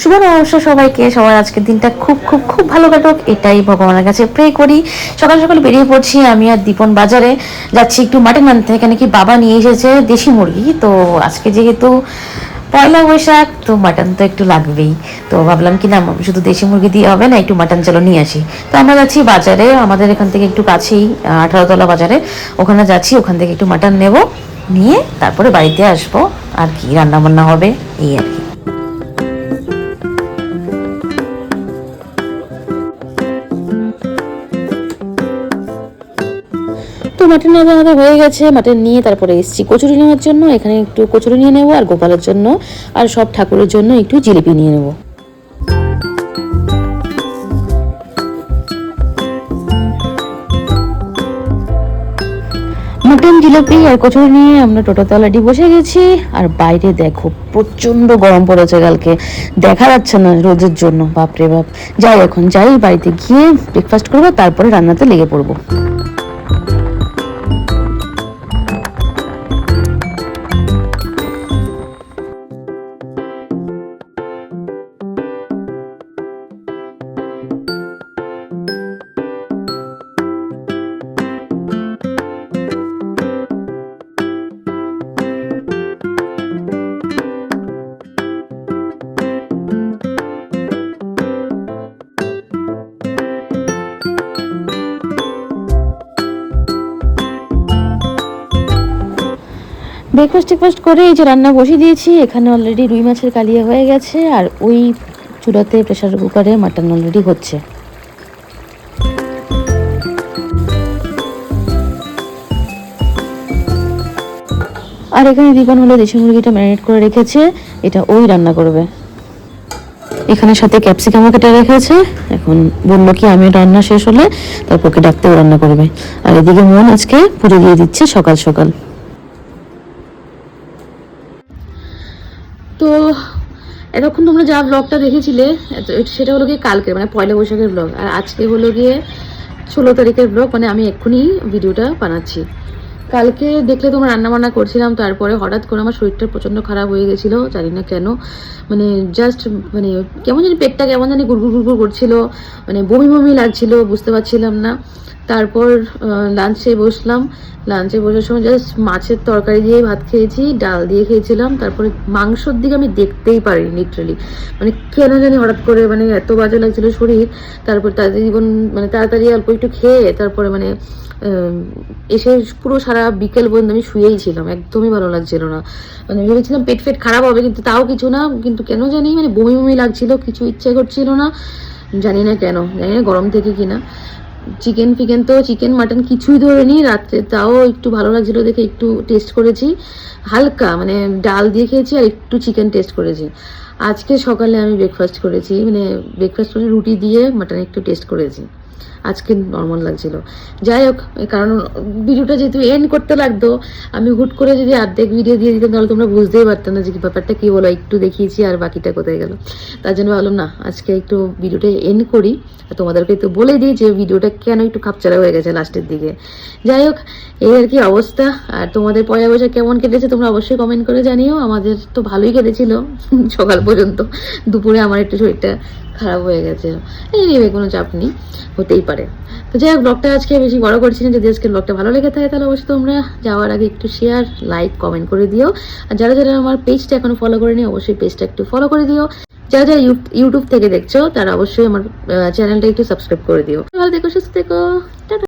শুভ নববর্ষ সবাইকে। সবার আজকের দিনটা খুব খুব খুব ভালো কাটুক, এটাই ভগবানের কাছে প্রে করি। সকাল সকাল বেরিয়ে পড়ছি আমি আর দীপন বাজারে। যাচ্ছি একটু মাটন আনতে এখানে কি বাবা নিয়ে এসেছে দেশি মুরগি? তো আজকে যেহেতু পয়লা বৈশাখ, তো মাটন তো একটু লাগবেই। তো ভাবলাম কি না শুধু দেশি মুরগি দিয়ে হবে না, একটু মাটন চলো নিয়ে আসি। তো আমরা যাচ্ছি বাজারে, আমাদের এখান থেকে একটু কাছেই আঠারোতলা বাজারে। ওখানে যাচ্ছি, ওখান থেকে একটু মাটন নেব, নিয়ে তারপরে বাড়িতে আসব। আর কি রান্না বান্না হবে, এই আর কি। মাটন নেওয়া আমাদের হয়ে গেছে, মাটন নিয়ে তারপরে এসেছি কচুরি নেওয়ার জন্য, এখানে একটু কচুরি নিয়ে নেব আর গোপালের জন্য, আর সব ঠাকুরের জন্য একটু জিলিপি নিয়ে নেব। মাটন, জিলিপি আর কচুরি নিয়ে আমরা টোটোতে অলরেডি বসে গেছি, আর বাইরে দেখো প্রচণ্ড গরম পড়েছে কালকে। দেখা যাচ্ছে না রোদের জন্য, বাপরে বাপ। যাই এখন, যাই বাড়িতে গিয়ে ব্রেকফাস্ট করব, তারপরে রান্নাতে লেগে পড়ব। ব্রেকফাস্ট টেকফাস্ট করে এই যে রান্না বসিয়ে দিয়েছি, এখানে অলরেডি রুই মাছের কালিয়া হয়ে গেছে, আর ওই চুলাতে প্রেশার কুকারে মাটন অলরেডি হচ্ছে। আর এখানে দীপান হলো দেশি মুরগিটা ম্যারিনেট করে রেখেছে, এটা ওই রান্না করবে। এখানে সাথে ক্যাপসিকামও কেটে রেখেছে, এখন বলল কি আমি রান্না শেষ হলে তারপর ওকে ডাকতেও রান্না করবে। আর এদিকে মন আজকে পুজো দিয়ে দিচ্ছে সকাল সকাল। তো এতক্ষণ তোমরা যা ব্লগটা দেখেছিলে সেটা হলো গিয়ে কালকে মানে পয়লা বৈশাখের ব্লগ আর আজকে হলো গিয়ে ষোলো তারিখের ব্লগ মানে আমি এক্ষুনি ভিডিওটা বানাচ্ছি। কালকে দেখলে তোমরা রান্না বান্না করছিলাম, তারপরে হঠাৎ করে আমার শরীরটা প্রচণ্ড খারাপ হয়ে গেছিল, জানি না কেন। মানে জাস্ট মানে কেমন জানি পেটটা কেমন জানি গুড়গুড় গুড়গুড় করছিল মানে বমি বমি লাগছিল, বুঝতে পারছিলাম না। তারপর লাঞ্চে বসলাম। লাঞ্চে বসার সময় জাস্ট মাছের তরকারি দিয়ে ভাত খেয়েছি, ডাল দিয়ে খেয়েছিলাম। তারপরে মাংসর দিকে আমি দেখতেই পারিনি লিটারালি মানে কেন জানি হঠাৎ করে মানে এত বাজে লাগছিল শরীর। তারপর তাড়াতাড়ি জীবন মানে তাড়াতাড়ি অল্প একটু খেয়ে তারপরে মানে এসে পুরো সারা বিকেল পর্যন্ত আমি শুয়েই ছিলাম। একদমই ভালো লাগছিল না। মানে ভেবেছিলাম পেট ফেট খারাপ হবে, কিন্তু তাও কিছু না। কিন্তু কেন জানি মানে বমি বমি লাগছিল, কিছু ইচ্ছে করছিল না। জানি না কেন, জানি না গরম থেকে কিনা। চিকেন ফিকেন তো চিকেন মাটন কিছুই ধরে নি। রাত্রে তাও একটু ভালো লাগছিল দেখে একটু টেস্ট করেছি। হালকা মানে ডাল দিয়ে খেয়েছি আর একটু চিকেন টেস্ট করেছি। আজকে সকালে আমি ব্রেকফাস্ট করেছি মানে ব্রেকফাস্ট করে রুটি দিয়ে মাটন একটু টেস্ট করেছি। আজকে নর্মাল লাগছিল। যাই হোক কারণ ভিডিওটা যেহেতু এন্ড করতে লাগতো, আমি হুট করে যদি অর্ধেক ভিডিও দিয়ে দিতাম, তাহলে তোমরা বুঝতেই পারতাম না যে ব্যাপারটা কি বলো একটু দেখিয়েছি আর বাকিটা কোথায় গেল। তার জন্য ভাবলাম, না, আজকে একটু ভিডিওটা এন্ড করি। আর তোমাদেরকে একটু বলে দিই যে ভিডিওটা কেন একটু খাপচারা হয়ে গেছে লাস্টের দিকে। যাই হোক, এই আর কি অবস্থা। আর তোমাদের পয়লা বৈশাখ কেমন কেটেছে, তোমরা অবশ্যই কমেন্ট করে জানিও। আমাদের তো ভালোই কেটেছিল, সকাল পর্যন্ত। দুপুরে আমার একটু শরীরটা খারাপ হয়ে গেছে। এই নিয়ে কোনো চাপ নেই। হতেই পারে। তো যাই হোক ব্লগটা আজকে বেশি বড় করছি না। যদি আজকে ব্লগটা ভালো লেগে থাকে, তাহলে অবশ্যই তোমরা যাওয়ার আগে একটু শেয়ার লাইক কমেন্ট করে দিও। আর যারা যারা আমার পেজটা এখনও ফলো করেনি, অবশ্যই পেজটা একটু ফলো করে দিও। যারা যারা ইউটিউব থেকে দেখছ, তারা অবশ্যই আমার চ্যানেলটা একটু সাবস্ক্রাইব করে দিও। ভালো দেখো সুস্থ টাটা।